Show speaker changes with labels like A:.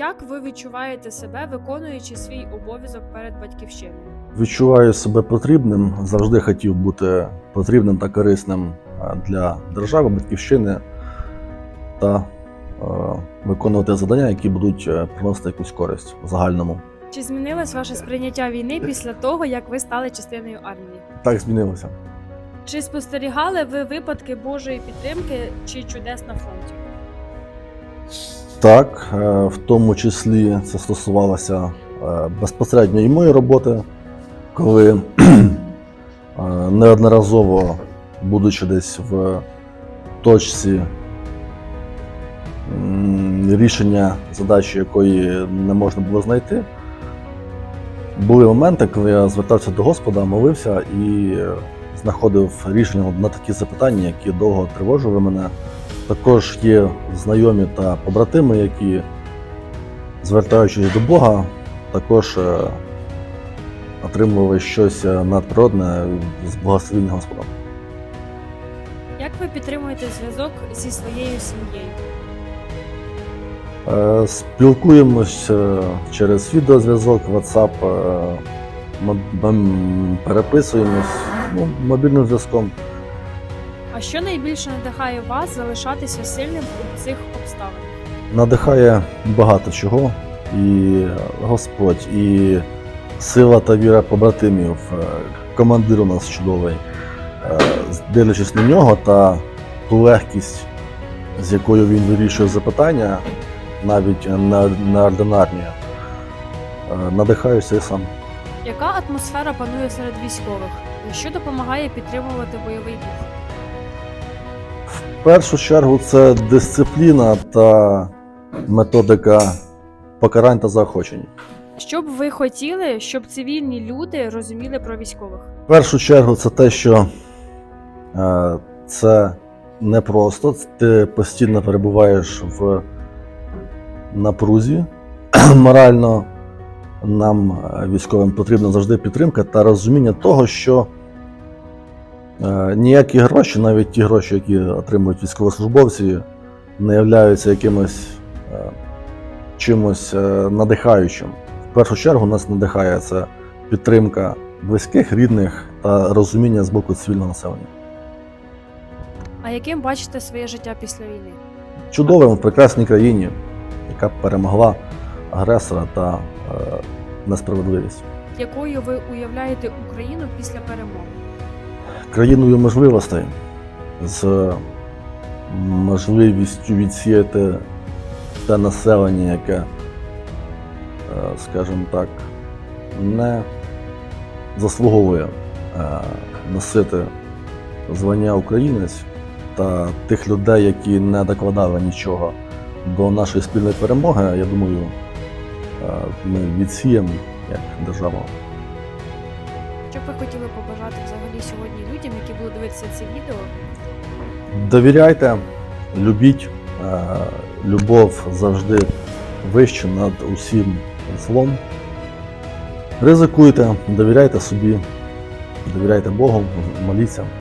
A: Як ви відчуваєте себе, виконуючи свій обов'язок перед батьківщиною?
B: Відчуваю себе потрібним, завжди хотів бути потрібним та корисним е, для держави, батьківщини та е, виконувати завдання, які будуть е, приносити якусь користь загальному.
A: Чи змінилось ваше сприйняття війни після того, як ви стали частиною армії?
B: Так змінилося.
A: Чи спостерігали ви випадки Божої підтримки чи чудес на фронті?
B: Так, е, в тому числі це стосувалося е, безпосередньо і моєї роботи, коли е, неодноразово, будучи десь в точці рішення задачі, якої не можна було знайти, були моменти, коли я звертався до Господа, молився і знаходив рішення на такі запитання, які довго тривожили мене. Також є знайомі та побратими, які, звертаючись до Бога, також е, отримували щось е, надприродне з благословіння Господа.
A: Як ви підтримуєте зв'язок зі своєю сім'єю?
B: Е, Спілкуємось через відеозв'язок, WhatsApp, переписуємось ну, мобільним зв'язком.
A: А що найбільше надихає вас залишатися сильним у цих обставинах?
B: Надихає багато чого, і Господь, і сила та віра побратимів. Е, Командир у нас чудовий. Е, Дивлячись на нього та ту легкість, з якою він вирішує запитання, навіть неординарні, е, надихаюся і сам.
A: Яка атмосфера панує серед військових? Що допомагає підтримувати бойовий дух?
B: В першу чергу це дисципліна та методика покарань та заохочень.
A: Що б ви хотіли, щоб цивільні люди розуміли про військових?
B: В першу чергу це те, що е, це непросто. Ти постійно перебуваєш в напрузі. Морально нам, е, військовим, потрібна завжди підтримка та розуміння того, що ніякі гроші, навіть ті гроші, які отримують військовослужбовці, не являються якимось е, чимось е, надихаючим. В першу чергу нас надихає це підтримка близьких, рідних та розуміння з боку цивільного населення.
A: А яким бачите своє життя після війни?
B: Чудовим в прекрасній країні, яка перемогла агресора та е, несправедливість.
A: Якою ви уявляєте Україну після перемоги?
B: Країною можливостей з можливістю відсіяти те населення, яке, е, скажімо так, не заслуговує е, носити звання українець та тих людей, які не докладали нічого до нашої спільної перемоги, я думаю, е, ми відсіємо як держава.
A: Що б ви хотіли побажати взагалі сьогодні людям, які будуть дивитися це відео?
B: Довіряйте, любіть. Е, Любов завжди вища над усім злом. Ризикуйте, довіряйте собі, довіряйте Богу, моліться.